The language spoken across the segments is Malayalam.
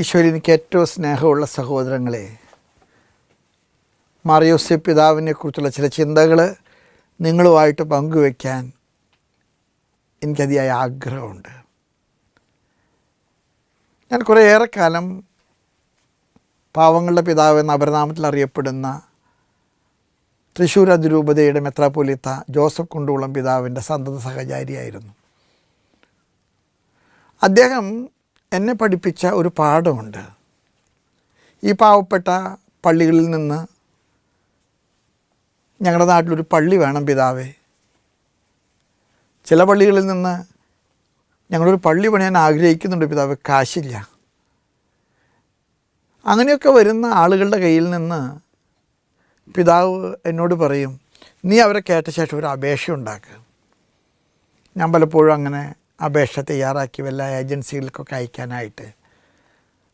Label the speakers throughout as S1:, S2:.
S1: ഈശോയിൽ എനിക്ക് ഏറ്റവും സ്നേഹമുള്ള സഹോദരങ്ങളെ മറിയോസ് പിതാവിനെ കുറിച്ചുള്ള ചില ചിന്തകൾ നിങ്ങളുമായിട്ട് പങ്കുവയ്ക്കാൻ എനിക്കതിയായ ആഗ്രഹമുണ്ട്. ഞാൻ കുറേ ഏറെക്കാലം പാവങ്ങളുടെ പിതാവ് എന്ന അപരനാമത്തിൽ അറിയപ്പെടുന്ന തൃശ്ശൂർ അതിരൂപതയുടെ മെത്രാപ്പൊലിത്ത ജോസഫ് കുണ്ടുകുളം പിതാവിന്റെ സന്തത സഹചാരിയായിരുന്നു. അദ്ദേഹം എന്നെ പഠിപ്പിച്ച ഒരു പാഠമുണ്ട്. ഈ പാവപ്പെട്ട പള്ളികളിൽ നിന്ന് ഞങ്ങളുടെ നാട്ടിലൊരു പള്ളി വേണം പിതാവേ. ചില പള്ളികളിൽ നിന്ന് ഞങ്ങളൊരു പള്ളി പണിയാൻ ആഗ്രഹിക്കുന്നുണ്ട് പിതാവ് കാശില്ല. അങ്ങനെയൊക്കെ വരുന്ന ആളുകളുടെ കയ്യിൽ നിന്ന് പിതാവ് എന്നോട് പറയും നീ അവരെ കേട്ട ശേഷം ഒരു അപേക്ഷ ഉണ്ടാക്കുക ഞാൻ പലപ്പോഴും അങ്ങനെ അപേക്ഷ തയ്യാറാക്കി വല്ല ഏജൻസികൾക്കൊക്കെ അയക്കാനായിട്ട്.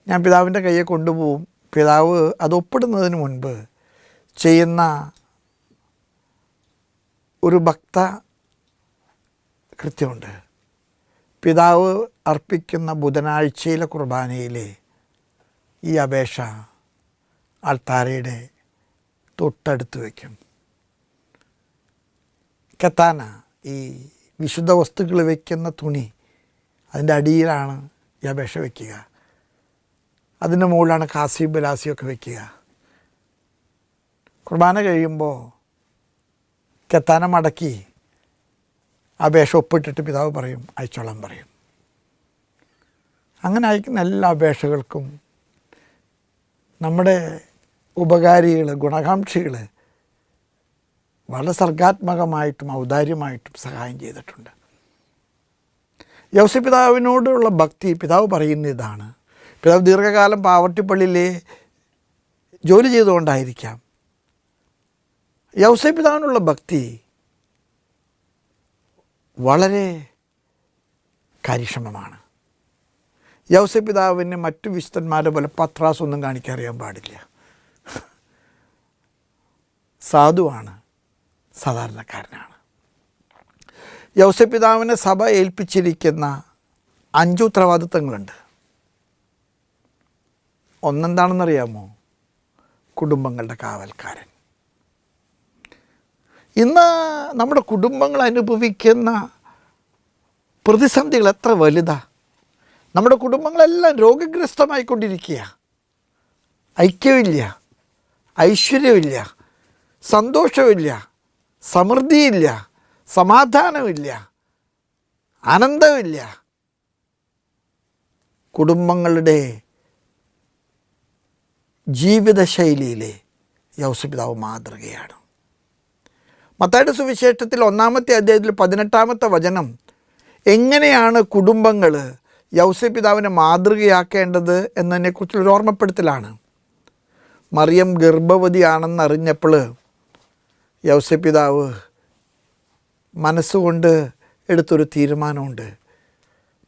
S1: ഞാൻ പിതാവിന്റെ കയ്യെ കൊണ്ടുപോകും. പിതാവ് അത് ഒപ്പിടുന്നതിന് മുൻപ് ചെയ്യുന്ന ഒരു ഭക്ത കൃത്യമുണ്ട്. പിതാവ് അർപ്പിക്കുന്ന ബുധനാഴ്ചയിലെ കുർബാനയിലെ ഈ അപേക്ഷ ആൾത്താരയുടെ തൊട്ടടുത്ത് വയ്ക്കും. കത്താന ഈ വിശുദ്ധ വസ്തുക്കൾ വയ്ക്കുന്ന തുണി അതിന്റെ അടിയിലാണ് ഈ അപേക്ഷ വയ്ക്കുക അതിന്റെ മുകളിലാണ് കാസിയും ബലാസിയൊക്കെ വയ്ക്കുക കുർബാന കഴിയുമ്പോൾ കെത്താനം മടക്കി അപേക്ഷ ഒപ്പിട്ടിട്ട് പിതാവ് പറയും അയച്ചോളാൻ പറയും. അങ്ങനെ അയക്കുന്ന എല്ലാ അപേക്ഷകൾക്കും നമ്മുടെ ഉപകാരികൾ ഗുണകാംക്ഷികൾ വളരെ സർഗാത്മകമായിട്ടും ഔദാര്യമായിട്ടും സഹായം ചെയ്തിട്ടുണ്ട്. യൗസി പിതാവിനോടുള്ള ഭക്തി പിതാവ് പറയുന്ന ഇതാണ്. പിതാവ് ദീർഘകാലം പാവട്ടിപ്പള്ളിയിലെ ജോലി ചെയ്തുകൊണ്ടായിരിക്കാം. യൗസ പിതാവിനുള്ള ഭക്തി വളരെ കാര്യക്ഷമമാണ്. യൗസ പിതാവിന് മറ്റു വിശുദ്ധന്മാരെ പോലെ പത്രാസൊന്നും കാണിക്കാൻ അറിയാൻ പാടില്ല. സാധുവാണ്. സാധാരണക്കാരനാണ്. യൗസപിതാവിനെ സഭ ഏൽപ്പിച്ചിരിക്കുന്ന അഞ്ച് ഉത്തരവാദിത്തങ്ങളുണ്ട്. ഒന്നെന്താണെന്നറിയാമോ? കുടുംബങ്ങളുടെ കാവൽക്കാരൻ. ഇന്ന് നമ്മുടെ കുടുംബങ്ങൾ അനുഭവിക്കുന്ന പ്രതിസന്ധികൾ എത്ര വലുതാ? നമ്മുടെ കുടുംബങ്ങളെല്ലാം രോഗഗ്രസ്തമായിക്കൊണ്ടിരിക്കുക. ഐക്യമില്ല ഐശ്വര്യമില്ല സന്തോഷമില്ല സമൃദ്ധിയില്ല സമാധാനമില്ല ആനന്ദമില്ല. കുടുംബങ്ങളുടെ ജീവിതശൈലിയിലെ യൗസപിതാവ് മാതൃകയാണ്. മത്തായുടെ സുവിശേഷത്തിൽ ഒന്നാമത്തെ അധ്യായത്തിൽ പതിനെട്ടാമത്തെ വചനം എങ്ങനെയാണ് കുടുംബങ്ങൾ യൗസപിതാവിനെ മാതൃകയാക്കേണ്ടത് എന്നതിനെക്കുറിച്ചുള്ളൊരു ഓർമ്മപ്പെടുത്തലാണ്. മറിയം ഗർഭവതിയാണെന്നറിഞ്ഞപ്പോൾ യൗസപിതാവ് മനസ്സുകൊണ്ട് എടുത്തൊരു തീരുമാനമുണ്ട്.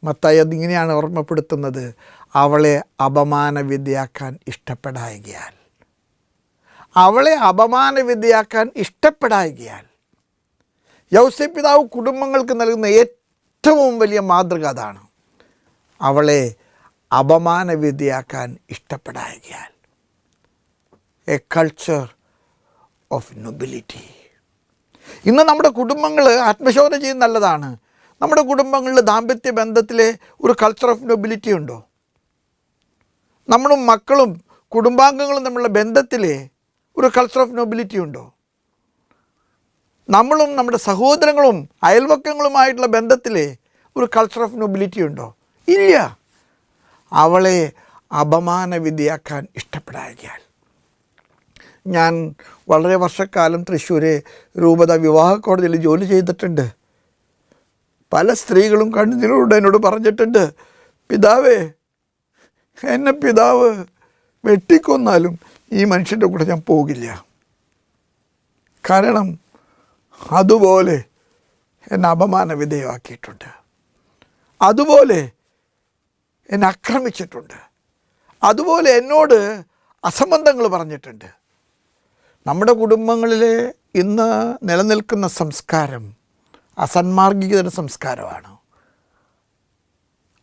S1: മത്തായി അതിങ്ങനെയാണ് ഓർമ്മപ്പെടുത്തുന്നത്. അവളെ അപമാനവിദ്യയാക്കാൻ ഇഷ്ടപ്പെടായികയാൽ. അവളെ അപമാനവിദ്യയാക്കാൻ ഇഷ്ടപ്പെടായികയാൽ. യൗസപിതാവ് കുടുംബങ്ങൾക്ക് നൽകുന്ന ഏറ്റവും വലിയ മാതൃക അതാണ്. അവളെ അപമാനവിദ്യയാക്കാൻ ഇഷ്ടപ്പെടായികയാൽ. എ കൾച്ചർ ഓഫ് നൊബിലിറ്റി ഇന്ന് നമ്മുടെ കുടുംബങ്ങൾ ആത്മശോധന ചെയ്യുന്ന നല്ലതാണ്. നമ്മുടെ കുടുംബങ്ങളിൽ ദാമ്പത്യ ബന്ധത്തിലെ ഒരു കൾച്ചർ ഓഫ് നൊബിലിറ്റി ഉണ്ടോ? നമ്മളും മക്കളും കുടുംബാംഗങ്ങളും തമ്മിലുള്ള ബന്ധത്തിലെ ഒരു കൾച്ചർ ഓഫ് നൊബിലിറ്റി ഉണ്ടോ? നമ്മളും നമ്മുടെ സഹോദരങ്ങളും അയൽവക്കങ്ങളുമായിട്ടുള്ള ബന്ധത്തിലെ ഒരു കൾച്ചർ ഓഫ് നൊബിലിറ്റി ഉണ്ടോ? ഇല്ല. അവളെ അപമാനവിധിയാക്കാൻ ഇഷ്ടപ്പെടാകിയാൽ ഞാൻ വളരെ വർഷക്കാലം തൃശ്ശൂർ രൂപത വിവാഹ കോടതിയിൽ ജോലി ചെയ്തിട്ടുണ്ട്. പല സ്ത്രീകളും കണ്ണുനീരോട് എന്നോട് പറഞ്ഞിട്ടുണ്ട് പിതാവേ എന്നെ പിതാവ് വെട്ടിക്കൊന്നാലും ഈ മനുഷ്യന്റെ കൂടെ ഞാൻ പോകില്ല. കാരണം അതുപോലെ എന്നെ അപമാന വിധേയമാക്കിയിട്ടുണ്ട് അതുപോലെ എന്നെ ആക്രമിച്ചിട്ടുണ്ട്. അതുപോലെ എന്നോട് അസംബന്ധങ്ങൾ പറഞ്ഞിട്ടുണ്ട്. നമ്മുടെ കുടുംബങ്ങളിൽ ഇന്ന് നിലനിൽക്കുന്ന സംസ്കാരം അസന്മാർഗികതയുടെ സംസ്കാരമാണ്.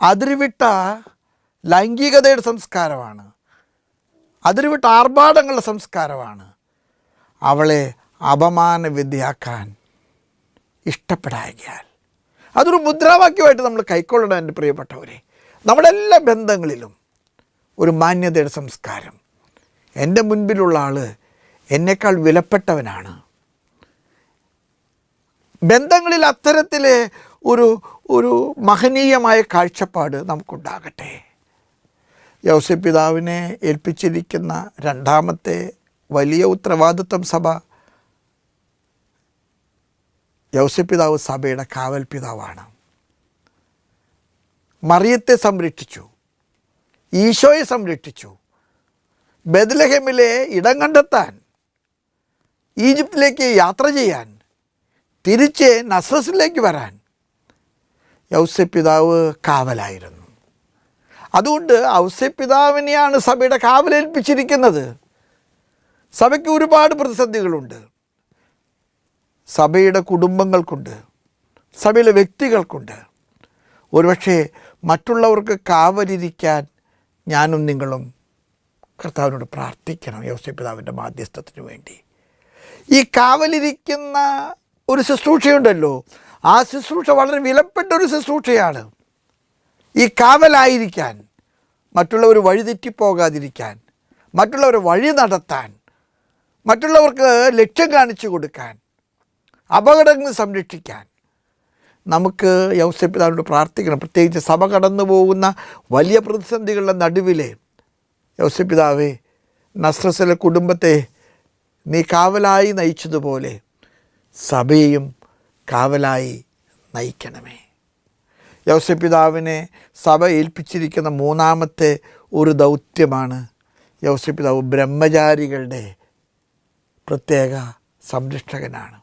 S1: അതിരുവിട്ട ലൈംഗികതയുടെ സംസ്കാരമാണ്. അതിരുവിട്ട ആർഭാടങ്ങളുടെ സംസ്കാരമാണ്. അവളെ അപമാന വിദ്യയാക്കാൻ ഇഷ്ടപ്പെടാകിയാൽ അതൊരു മുദ്രാവാക്യമായിട്ട് നമ്മൾ കൈക്കൊള്ളണം എന്റെ പ്രിയപ്പെട്ടവരെ. നമ്മുടെ എല്ലാ ബന്ധങ്ങളിലും ഒരു മാന്യതയുടെ സംസ്കാരം. എന്റെ മുൻപിലുള്ള ആൾ എന്നേക്കാൾ വിലപ്പെട്ടവനാണ്. ബന്ധങ്ങളിൽ അത്തരത്തിൽ ഒരു ഒരു മഹനീയമായ കാഴ്ചപ്പാട് നമുക്കുണ്ടാകട്ടെ. യൗസപിതാവിനെ ഏൽപ്പിച്ചിരിക്കുന്ന രണ്ടാമത്തെ വലിയ ഉത്തരവാദിത്വം സഭ യൗസപിതാവ് സഭയുടെ കാവൽ പിതാവാണ്. മറിയത്തെ സംരക്ഷിച്ചു. ഈശോയെ സംരക്ഷിച്ചു. ബദലഹമിലെ ഇടം കണ്ടെത്താൻ ഈജിപ്തിലേക്ക് യാത്ര ചെയ്യാൻ തിരിച്ച് നസ്രസിലേക്ക് വരാൻ ഔസ്യപിതാവ് കാവലായിരുന്നു. അതുകൊണ്ട് ഔസ്യപിതാവിനെയാണ് സഭയുടെ കാവലേൽപ്പിച്ചിരിക്കുന്നത്. സഭയ്ക്ക് ഒരുപാട് പ്രതിസന്ധികളുണ്ട്. സഭയുടെ കുടുംബങ്ങൾക്കുണ്ട്. സഭയിലെ വ്യക്തികൾക്കുണ്ട്. ഒരുപക്ഷെ മറ്റുള്ളവർക്ക് കാവലിരിക്കാൻ ഞാനും നിങ്ങളും കർത്താവിനോട് പ്രാർത്ഥിക്കണം യോസ്യപിതാവിന്റെ മാധ്യസ്ഥത്തിന് വേണ്ടി. ഈ കാവലിരിക്കുന്ന ഒരു ശുശ്രൂഷയുണ്ടല്ലോ. ആ ശുശ്രൂഷ വളരെ വിലപ്പെട്ട ഒരു ശുശ്രൂഷയാണ്. ഈ കാവലായിരിക്കാൻ മറ്റുള്ളവർ വഴിതെറ്റിപ്പോകാതിരിക്കാൻ മറ്റുള്ളവർ വഴി നടത്താൻ മറ്റുള്ളവർക്ക് ലക്ഷ്യം കാണിച്ചു കൊടുക്കാൻ അപകടങ്ങൾ സംരക്ഷിക്കാൻ നമുക്ക് യൗസപിതാവിനോട് പ്രാർത്ഥിക്കണം. പ്രത്യേകിച്ച് സഭ കടന്നു പോകുന്ന വലിയ പ്രതിസന്ധികളുടെ നടുവിലെ യൗസപിതാവേ നസ്രസിലെ കുടുംബത്തെ നീ കാവലായി നയിച്ചതുപോലെ സഭയും കാവലായി നയിക്കണമേ. യൗസപിതാവിനെ സഭ ഏൽപ്പിച്ചിരിക്കുന്ന മൂന്നാമത്തെ ഒരു ദൗത്യമാണ് യൗസപിതാവ് ബ്രഹ്മചാരികളുടെ പ്രത്യേക സംരക്ഷകനാണ്.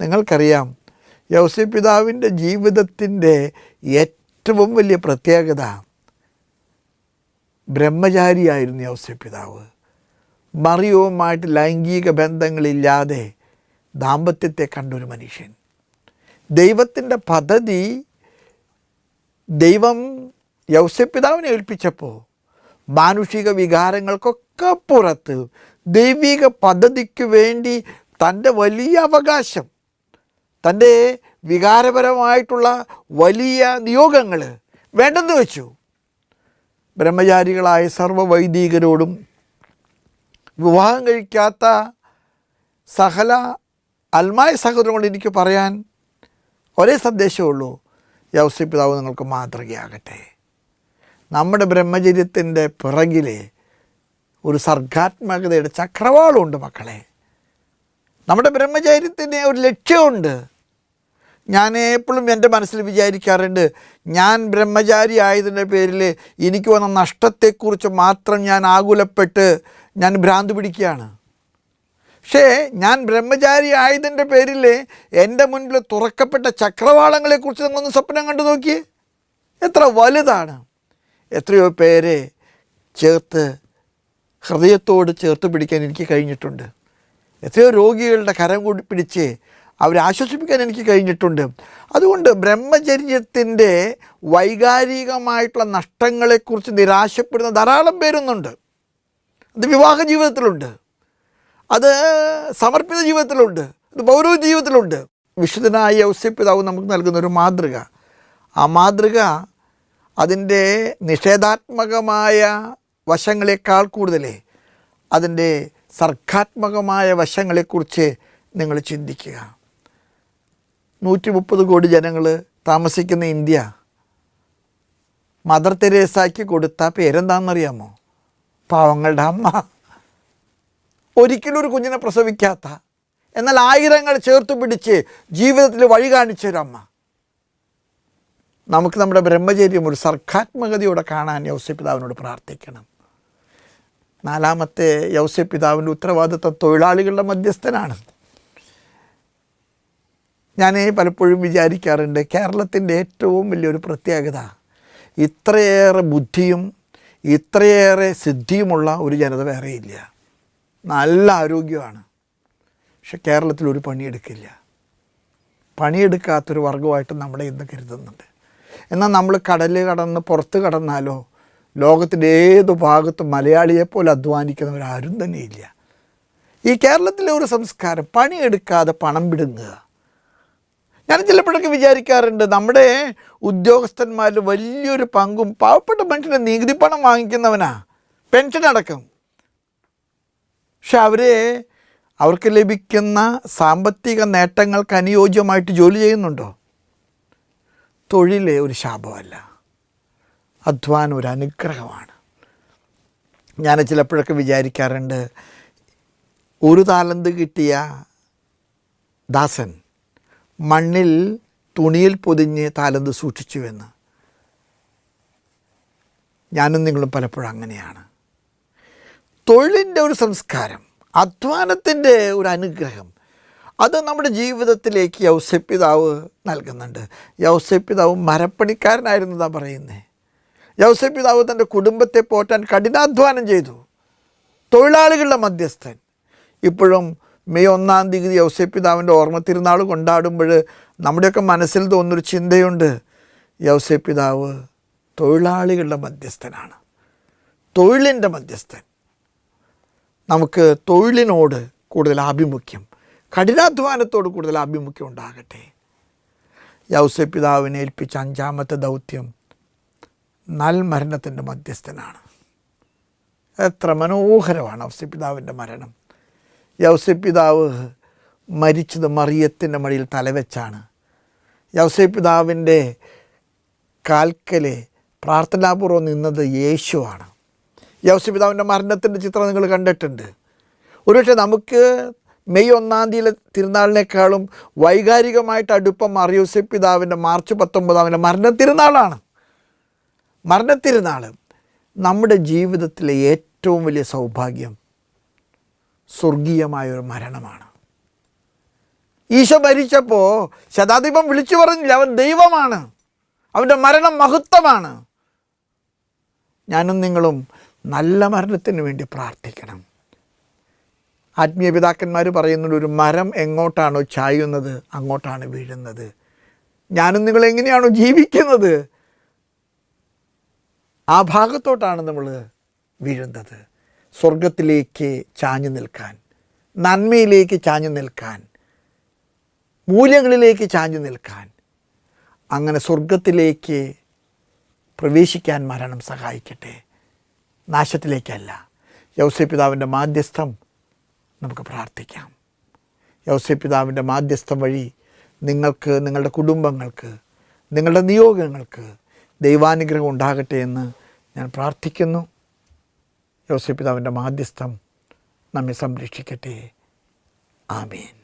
S1: നിങ്ങൾക്കറിയാം യൗസപിതാവിന്റെ ജീവിതത്തിന്റെ ഏറ്റവും വലിയ പ്രത്യേകത ബ്രഹ്മചാരിയായിരുന്നു യൗസപിതാവ് മറിയവുമായിട്ട് ലൈംഗിക ബന്ധങ്ങളില്ലാതെ ദാമ്പത്യത്തെ കണ്ടൊരു മനുഷ്യൻ. ദൈവത്തിന്റെ പദ്ധതി ദൈവം യൗസപിതാവിനെ ഏൽപ്പിച്ചപ്പോൾ മാനുഷിക വികാരങ്ങൾക്കൊക്കെ പുറത്ത് ദൈവിക പദ്ധതിക്ക് വേണ്ടി തന്റെ വലിയ അവകാശം തന്റെ വികാരപരമായിട്ടുള്ള വലിയ നിയോഗങ്ങൾ വേണ്ടെന്ന് വെച്ചു. ബ്രഹ്മചാരികളായ സർവവൈദികരോടും വിവാഹം കഴിക്കാത്ത സഹല അൽമായ സഹോദരങ്ങളോട് എനിക്ക് പറയാൻ ഒരേ സന്ദേശമുള്ളൂ യൗസി പിതാവ് നിങ്ങൾക്ക് മാതൃകയാകട്ടെ. നമ്മുടെ ബ്രഹ്മചര്യത്തിന്റെ പിറകിലെ ഒരു സർഗാത്മകതയുടെ ചക്രവാളമുണ്ട് മക്കളെ. നമ്മുടെ ബ്രഹ്മചര്യത്തിന് ഒരു ലക്ഷ്യമുണ്ട്. ഞാൻ എപ്പോഴും എന്റെ മനസ്സിൽ വിചാരിക്കാറുണ്ട് ഞാൻ ബ്രഹ്മചാരി ആയതിന്റെ പേരിൽ എനിക്ക് വന്ന നഷ്ടത്തെക്കുറിച്ച് മാത്രം ഞാൻ ആകുലപ്പെട്ട് ഞാൻ ഭ്രാന്ത് പിടിക്കുകയാണ്. പക്ഷേ ഞാൻ ബ്രഹ്മചാരി ആയതിന്റെ പേരിൽ എന്റെ മുൻപിൽ തുറക്കപ്പെട്ട ചക്രവാളങ്ങളെക്കുറിച്ച് നിങ്ങളൊന്ന് സ്വപ്നം കണ്ടു നോക്കിയേ. എത്ര വലുതാണ്. എത്രയോ പേരെ ചേർത്ത് ഹൃദയത്തോട് ചേർത്ത് പിടിക്കാൻ എനിക്ക് കഴിഞ്ഞിട്ടുണ്ട്. എത്രയോ രോഗികളുടെ കരം കൂടി പിടിച്ച് അവരെ ആശ്വസിപ്പിക്കാൻ എനിക്ക് കഴിഞ്ഞിട്ടുണ്ട്. അതുകൊണ്ട് ബ്രഹ്മചര്യത്തിന്റെ വൈകാരികമായിട്ടുള്ള നഷ്ടങ്ങളെക്കുറിച്ച് നിരാശപ്പെടുന്ന ധാരാളം പേരൊന്നുണ്ട്. അത് വിവാഹ ജീവിതത്തിലുണ്ട്. അത് സമർപ്പിത ജീവിതത്തിലുണ്ട്. അത് പൗരവ ജീവിതത്തിലുണ്ട്. വിശുദ്ധനായ ഔസ്യപിതാവ് നമുക്ക് നൽകുന്ന ഒരു മാതൃക. ആ മാതൃക അതിന്റെ നിഷേധാത്മകമായ വശങ്ങളെക്കാൾ കൂടുതലേ അതിന്റെ സർഗാത്മകമായ വശങ്ങളെക്കുറിച്ച് നിങ്ങൾ ചിന്തിക്കുക. നൂറ്റി മുപ്പത് കോടി ജനങ്ങൾ താമസിക്കുന്ന ഇന്ത്യ. മദർ തെരേസാക്കി കൊടുത്ത പേരെന്താണെന്നറിയാമോ? പാവങ്ങളുടെ അമ്മ. ഒരിക്കലും ഒരു കുഞ്ഞിനെ പ്രസവിക്കാത്ത എന്നാൽ ആയിരങ്ങൾ ചേർത്ത് പിടിച്ച് ജീവിതത്തിൽ വഴി കാണിച്ച കാണിച്ചൊരമ്മ നമുക്ക് നമ്മുടെ ബ്രഹ്മചര്യം ഒരു സർഗാത്മകതയോടെ കാണാൻ യൗസ്യപിതാവിനോട് പ്രാർത്ഥിക്കണം. നാലാമത്തെ യൗസ്യപിതാവിന്റെ ഉത്തരവാദിത്വം തൊഴിലാളികളുടെ മധ്യസ്ഥനാണ്. ഞാൻ പലപ്പോഴും വിചാരിക്കാറുണ്ട് കേരളത്തിന്റെ ഏറ്റവും വലിയൊരു പ്രത്യേകത ഇത്രയേറെ ബുദ്ധിയും ഇത്രയേറെ സിദ്ധിയുമുള്ള ഒരു ജനത വേറെയില്ല നല്ല ആരോഗ്യമാണ്. പക്ഷെ കേരളത്തിൽ ഒരു പണിയെടുക്കില്ല. പണിയെടുക്കാത്തൊരു വർഗമായിട്ട് നമ്മളെ ഇന്ന് കരുതുന്നുണ്ട്. എന്നാൽ നമ്മൾ കടൽ കടന്ന് പുറത്ത് കടന്നാലോ ലോകത്തിന്റെ ഏത് ഭാഗത്തും മലയാളിയെപ്പോലെ അധ്വാനിക്കുന്നവരാരും തന്നെ ഇല്ല ഈ കേരളത്തിലെ ഒരു സംസ്കാരം പണിയെടുക്കാതെ പണം വിടുങ്ങുക ഞാൻ ചിലപ്പോഴൊക്കെ വിചാരിക്കാറുണ്ട് നമ്മുടെ ഉദ്യോഗസ്ഥന്മാരിൽ വലിയൊരു പങ്കും പാവപ്പെട്ട മനുഷ്യന്റെ നികുതി പണം വാങ്ങിക്കുന്നവനാ പെൻഷൻ അടക്കം. പക്ഷെ അവരെ അവർക്ക് ലഭിക്കുന്ന സാമ്പത്തിക നേട്ടങ്ങൾക്ക് അനുയോജ്യമായിട്ട് ജോലി ചെയ്യുന്നുണ്ടോ? തൊഴിലെ ഒരു ശാപമല്ല. അധ്വാനം ഒരു അനുഗ്രഹമാണ്. ഞാൻ ചിലപ്പോഴൊക്കെ വിചാരിക്കാറുണ്ട് ഒരു താലന്ത് കിട്ടിയ ദാസൻ മണ്ണിൽ തുണിയിൽ പൊതിഞ്ഞ് താലന്ത് സൂക്ഷിച്ചുവെന്ന് ഞാനും നിങ്ങളും പലപ്പോഴും അങ്ങനെയാണ്. തൊഴിലിന്റെ ഒരു സംസ്കാരം അധ്വാനത്തിന്റെ ഒരു അനുഗ്രഹം അത് നമ്മുടെ ജീവിതത്തിലേക്ക് യൗസപ്പിതാവ് നൽകുന്നുണ്ട്. യൗസപിതാവ് മരപ്പണിക്കാരനായിരുന്നതാണ് പറയുന്നത് യൗസപ്പിതാവ് തന്റെ കുടുംബത്തെ പോറ്റാൻ കഠിനാധ്വാനം ചെയ്തു. തൊഴിലാളികളുടെ മധ്യസ്ഥൻ. ഇപ്പോഴും മെയ് ഒന്നാം തീയതി യൗസപിതാവിന്റെ ഓർമ്മ തിരുനാൾ കൊണ്ടാടുമ്പോൾ നമ്മുടെയൊക്കെ മനസ്സിൽ തോന്നുന്നൊരു ചിന്തയുണ്ട്. യൗസപിതാവ് തൊഴിലാളികളുടെ മധ്യസ്ഥനാണ്. തൊഴിലിന്റെ മധ്യസ്ഥൻ. നമുക്ക് തൊഴിലിനോട് കൂടുതൽ ആഭിമുഖ്യം കഠിനാധ്വാനത്തോട് കൂടുതൽ ആഭിമുഖ്യം ഉണ്ടാകട്ടെ. യൗസപിതാവിനെ ഏൽപ്പിച്ച അഞ്ചാമത്തെ ദൗത്യം നൽമരണത്തിന്റെ മധ്യസ്ഥനാണ്. എത്ര മനോഹരമാണ് ഔസപിതാവിന്റെ മരണം. യൗസപിതാവ് മരിച്ചത് മറിയത്തിന്റെ മടിയിൽ തലവെച്ചാണ്. യൗസപിതാവിന്റെ കാൽക്കലെ പ്രാർത്ഥനാപൂർവം നിന്നത് യേശുവാണ്. യൗസപിതാവിന്റെ മരണത്തിന്റെ ചിത്രം നിങ്ങൾ കണ്ടിട്ടുണ്ട്. ഒരുപക്ഷെ നമുക്ക് മെയ് ഒന്നാം തീയതിയിലെ തിരുനാളിനേക്കാളും വൈകാരികമായിട്ട് അടുപ്പം മറിയൂസപിതാവിന്റെ മാർച്ച് പത്തൊമ്പതാവിന്റെ മരണ മരണത്തിരുന്നാൾ നമ്മുടെ ജീവിതത്തിലെ ഏറ്റവും വലിയ സൗഭാഗ്യം സ്വർഗീയമായ ഒരു മരണമാണ്. ഈശോ മരിച്ചപ്പോൾ ശതാധിപം വിളിച്ചു പറഞ്ഞില്ല അവൻ ദൈവമാണ്. അവന്റെ മരണം മഹത്വമാണ്. ഞാനും നിങ്ങളും നല്ല മരണത്തിന് വേണ്ടി പ്രാർത്ഥിക്കണം. ആത്മീയ പിതാക്കന്മാർ പറയുന്നുണ്ട് ഒരു മരം എങ്ങോട്ടാണോ ചായുന്നത് അങ്ങോട്ടാണ് വീഴുന്നത്. ഞാനും നിങ്ങൾ എങ്ങനെയാണോ ജീവിക്കുന്നത് ആ ഭാഗത്തോട്ടാണ് നമ്മൾ വീഴുന്നത്. സ്വർഗത്തിലേക്ക് ചാഞ്ഞു നിൽക്കാൻ നന്മയിലേക്ക് ചാഞ്ഞു നിൽക്കാൻ മൂല്യങ്ങളിലേക്ക് ചാഞ്ഞു നിൽക്കാൻ അങ്ങനെ സ്വർഗത്തിലേക്ക് പ്രവേശിക്കാൻ മരണം സഹായിക്കട്ടെ. നാശത്തിലേക്കല്ല. യൗസപിതാവിന്റെ മാധ്യസ്ഥം നമുക്ക് പ്രാർത്ഥിക്കാം. യൗസപിതാവിന്റെ മാധ്യസ്ഥം വഴി നിങ്ങൾക്ക് നിങ്ങളുടെ കുടുംബങ്ങൾക്ക് നിങ്ങളുടെ നിയോഗങ്ങൾക്ക് ദൈവാനുഗ്രഹം ഉണ്ടാകട്ടെ എന്ന് ഞാൻ പ്രാർത്ഥിക്കുന്നു. യോസപിതാവിന്റെ മാധ്യസ്ഥം നമ്മെ സംരക്ഷിക്കട്ടെ. ആമീൻ.